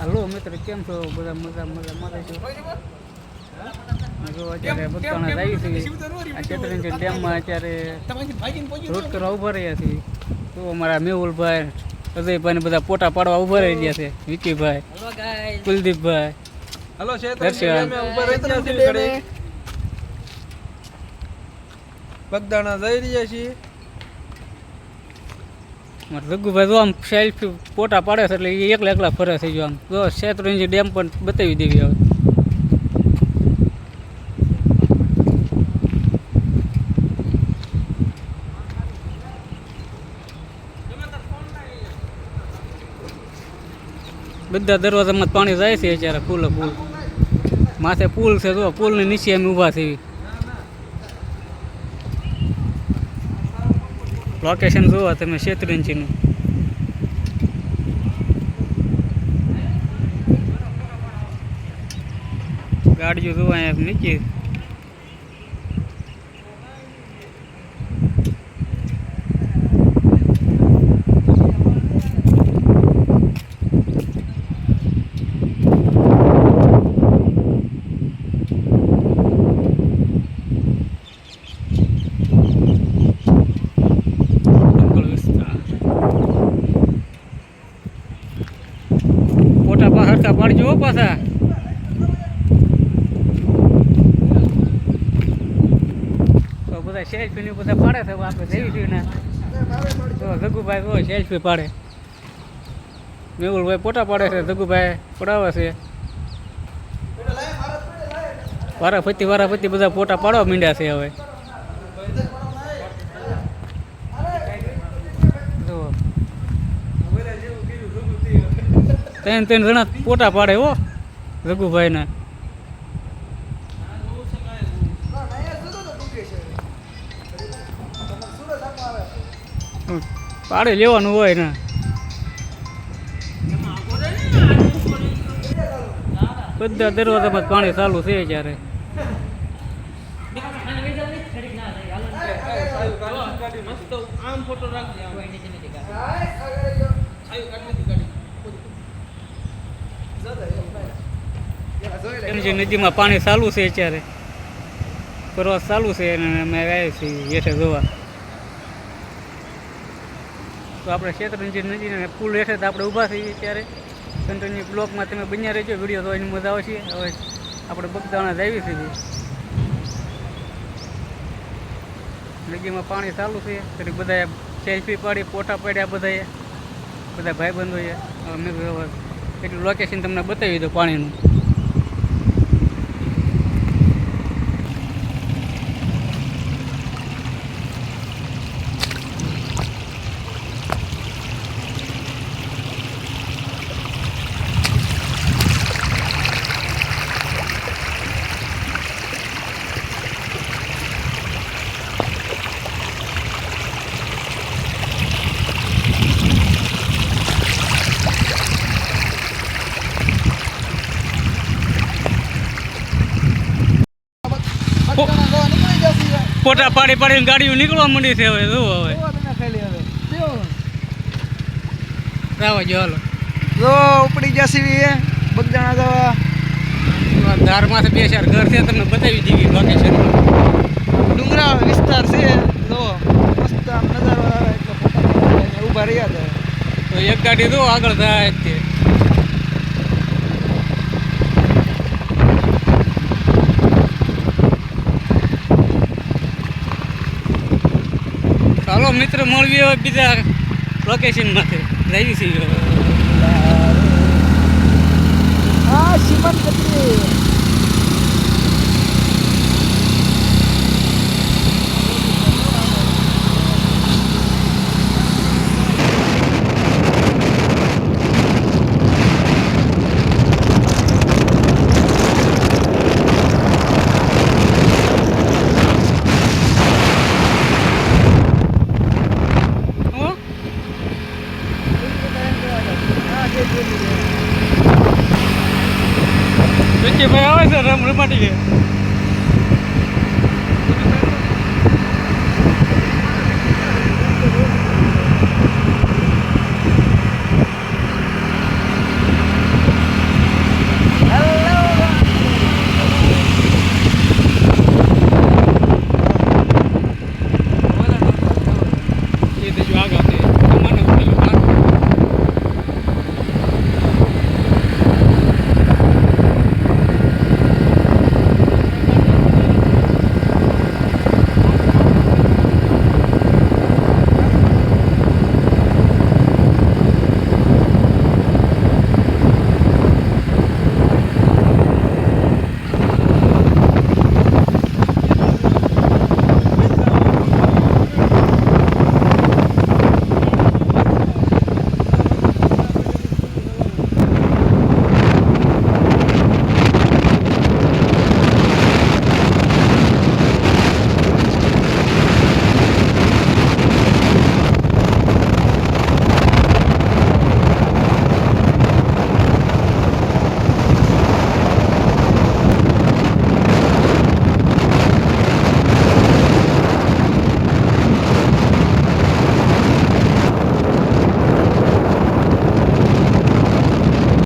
હાલો મિત્ર કેમ છો? બધા મજા મજા મારે છો? અત્યારે બધાના જાય છે આ ડેમમાં અત્યારે રોડ કરવા ઊભા રહ્યા છે તો અમારા મેહુલભાઈ અજયભાઈ ને બધા પોટા પાડવા ઊભા રહી ગયા છે. વિકીભાઈ કુલદીપભાઈ હલો દર્શન. બગદાણા જઈ રહ્યા છીએ. રઘુભાઈ જો આમ સેલ્ફી ફોટા પાડે છે એટલે એ એકલા એકલા ફરે થઈ ગયો આમ. જો શેત્રુંજી ડેમ પણ બતાવી દેવી હવે. બધા દરવાજામાં પાણી જાય છે અત્યારે ફૂલ ફૂલ. માથે પુલ છે જો પુલની નીચે અમે ઊભા છીએ. લોકેશન જુઓ તમે શેત્રુંજીનું. ગાડીઓ જુઓ અહીંયા નીચે જંગલ વિસ્તાર ફોટા પા હરખા પાડજો હો પાછા તો બધા સેલ્ફી ને બધા પાડે છે, આપણે જઈ છીએ ને જગુભાઈ તો સેલ્ફી પાડે. મેહુલભાઈ પોટા પાડે છે જગુભાઈ પડાવે છે. વારાફરતી વારાફરતી બધા પોટા પાડવા માંડ્યા છે હવે. ત્રણ ત્રણ જણા પોટા પાડે હો રઘુભાઈ પાડે લેવાનું હોય ને. બધા દરવાજામાં પાણી ચાલુ છે ત્યારે નદીમાં પાણી ચાલુ છે અત્યારે. પ્રવાસ ચાલુ છે અને અમે આવ્યા છીએ હેઠે જોવા. તો આપણે શેત્રુંજી નદીના પુલ હેઠળ તો આપણે ઊભા થઈએ ત્યારે કન્ટિન્યુ બ્લોકમાં તમે બન્યા રહેજો, વીડિયો એની મજા આવશે હવે આપણે બગદાણા જ આવી છીએ નદીમાં પાણી ચાલુ છે પછી બધા સેલ્ફી પાડી, ફોટા પાડ્યા બધાએ. બધા ભાઈબંધોએ. મેં એટલું લોકેશન તમને બતાવી દઉં પાણીનું. ફોટા પાડી પાડીને ગાડીઓ નીકળવા માંડી છે હવે શું હવે. રાવા જો હાલો. જો ઉપડી જશે એ બગદાણા જવા. ધારમાંથી બે ચાર ઘર છે તમને બતાવી દીધી લોકેશન ડુંગરા વિસ્તાર છે જો મસ્ત આમ નજારો આવે એટલે ઊભા રહ્યા તો એક ગાડી જો આગળ થાય તે ચાલો મિત્ર મળવી હોય બીજા લોકેશનમાંથી જઈએ છીએ. હા સિમન વિક્કીભાઈ આવે છે રમ ગયા